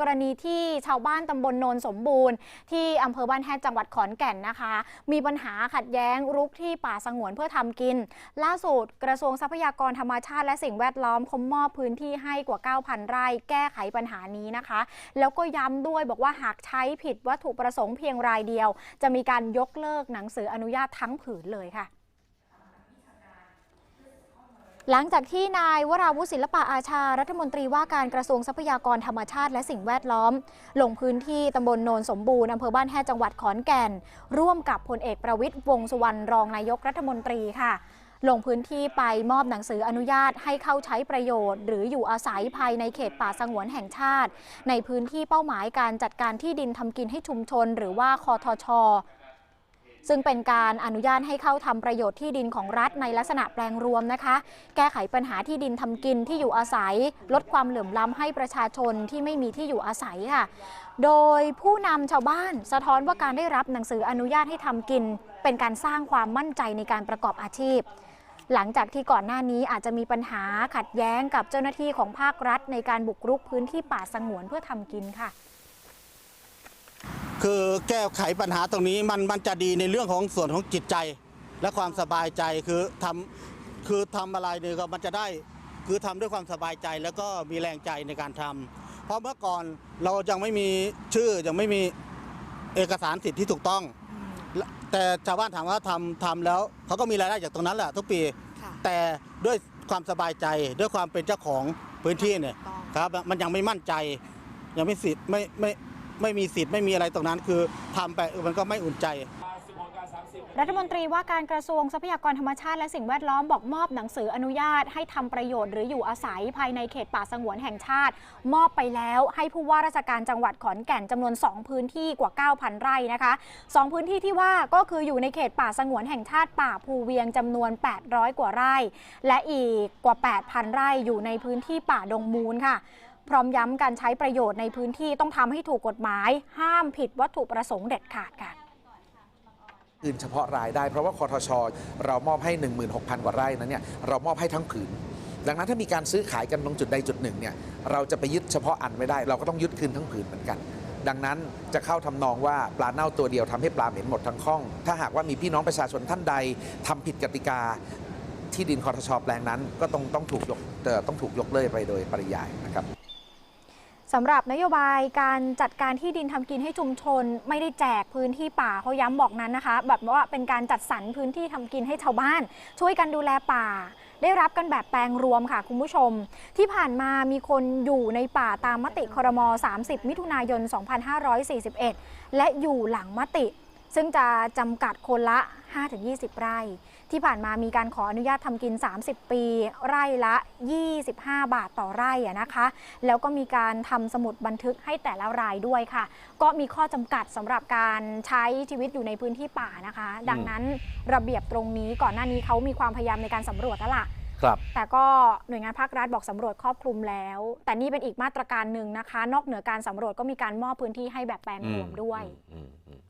กรณีที่ชาวบ้านตำบลโนนสมบูรณ์ ที่อำเภอบ้านแฮดจังหวัดขอนแก่นนะคะ มีปัญหาขัดแย้งรุกที่ป่าสงวนเพื่อทำกิน ล่าสุดกระทรวงทรัพยากรธรรมชาติและสิ่งแวดล้อมคมมอบพื้นที่ให้กว่า 9,000 ไร่แก้ไขปัญหานี้นะคะ แล้วก็ย้ำด้วยบอกว่าหากใช้ผิดวัตถุประสงค์เพียงรายเดียว จะมีการยกเลิกหนังสืออนุญาตทั้งผืนเลยค่ะ หลังจากที่นายวราวุฒิศิลปะอาชา รัฐมนตรีว่าการกระทรวงทรัพยากรธรรมชาติ และสิ่งแวดล้อม ลงพื้นที่ตำบลโนนสมบูรณ์อำเภอบ้านแฮจังหวัดขอนแก่น ร่วมกับพลเอกประวิตยวงสุวรรณรองนายกรัฐมนตรีค่ะ ลงพื้นที่ไปมอบหนังสืออนุญาตให้เข้าใช้ประโยชน์ หรืออยู่อาศัยภายในเขตป่าสงวนแห่งชาติ ในพื้นที่เป้าหมายการจัดการที่ดินทำกินให้ชุมชน หรือว่าคอทช ซึ่งเป็นการอนุญาตให้เข้าทำประโยชน์ที่ดินของรัฐในลักษณะแปลงรวมนะคะ แก้ไขปัญหาที่ดินทำกินที่อยู่อาศัย ลดความเหลื่อมล้ำให้ประชาชนที่ไม่มีที่อยู่อาศัยค่ะ โดยผู้นำชาวบ้านสะท้อนว่าการได้รับหนังสืออนุญาตให้ทำกิน เป็นการสร้างความมั่นใจในการประกอบอาชีพหลังจากที่ก่อนหน้านี้อาจจะมีปัญหาขัดแย้งกับเจ้าหน้าที่ของภาครัฐในการบุกรุกพื้นที่ป่าสงวนเพื่อทำกินค่ะ คือแก้ไขปัญหาตรงนี้มันมันจะดีในเรื่องของส่วนของจิตใจ และความสบายใจคือทำคือทำอะไรเนี่ยก็มันจะได้คือทำด้วยความสบายใจแล้วก็มีแรงใจในการทำเพราะเมื่อก่อนเรายังไม่มีชื่อยังไม่มีเอกสารสิทธิ์ที่ถูกต้องและแต่ชาวบ้านถามว่าทำทำแล้วเขาก็มีรายได้จากตรงนั้นแหละทุกปี แต่ด้วยความสบายใจด้วยความเป็นเจ้าของพื้นที่เนี่ยครับมันยังไม่มั่นใจยังไม่สิทธิ์ไม่ไม่ ไม่มีสิทธิ์ไม่มีอะไรตรงนั้น คือทำไปมันก็ไม่อุ่นใจ รัฐมนตรีว่าการกระทรวงทรัพยากรธรรมชาติและสิ่งแวดล้อมบอกมอบหนังสืออนุญาตให้ทำประโยชน์หรืออยู่อาศัยภายในเขตป่าสงวนแห่งชาติ มอบไปแล้วให้ผู้ว่าราชการจังหวัดขอนแก่นจำนวน 2 พื้นที่กว่า 9,000 ไร่นะคะ 2 พื้นที่ที่ว่าก็คืออยู่ในเขตป่าสงวนแห่งชาติป่าภูเวียงจำนวน 800 กว่าไร่ และอีกกว่า 8,000 ไร่อยู่ในพื้นที่ป่าดงมูลค่ะ พร้อมย้ำการใช้ประโยชน์ในพื้นที่ต้องทำให้ถูกกฎหมาย ห้ามผิดวัตถุประสงค์เด็ดขาดค่ะคืนเฉพาะรายได้เพราะว่าคอทช เรามอบให้ 16,000 กว่าไร่นั้นเนี่ยเรามอบให้ทั้งผืน ดังนั้นถ้ามีการซื้อขายกันตรงจุดใดจุดหนึ่งเนี่ยเราจะไปยึดเฉพาะอันไม่ได้ เราก็ต้องยึดคืนทั้งผืนเหมือนกัน ดังนั้นจะเข้าทำนองว่าปลาเน่าตัวเดียวทำให้ปลาเหม็นหมดทั้งข้อง ถ้าหากว่ามีพี่น้องประชาชนท่านใดทำผิดกติกาที่ดินคอทช แปลงนั้น ก็ต้องต้องถูกยกเอ่อต้องถูกยกเลิกไปโดยปริยายนะครับ สำหรับนโยบายการจัดการที่ดินทำกินให้ชุมชน ไม่ได้แจกพื้นที่ป่าเขาย้ำบอกนั้นนะคะ แบบว่าเป็นการจัดสรรพื้นที่ทำกินให้ชาวบ้าน ช่วยกันดูแลป่า ได้รับกันแบบแปลงรวมค่ะคุณผู้ชม ที่ผ่านมามีคนอยู่ในป่าตามมติครม30 มิถุนายน 2541 และอยู่หลังมติ ซึ่งจะจำกัดคนละ 5-20 ไร่ ที่ผ่านมามีการขออนุญาตทำกิน 30 ปี ไร่ละ 25 บาทต่อไร่อะนะคะ แล้วก็มีการทำสมุดบันทึกให้แต่ละรายด้วยค่ะ ก็มีข้อจำกัดสำหรับการใช้ชีวิตอยู่ในพื้นที่ป่านะคะ ดังนั้นระเบียบตรงนี้ก่อนหน้านี้เขามีความพยายามในการสำรวจแล้วล่ะครับแต่ก็หน่วยงานภาครัฐบอกสำรวจครอบคลุมแล้ว แต่นี่เป็นอีกมาตรการหนึ่งนะคะ นอกเหนือการสำรวจก็มีการมอบพื้นที่ให้แบบแปลงรวมด้วยอืมอืม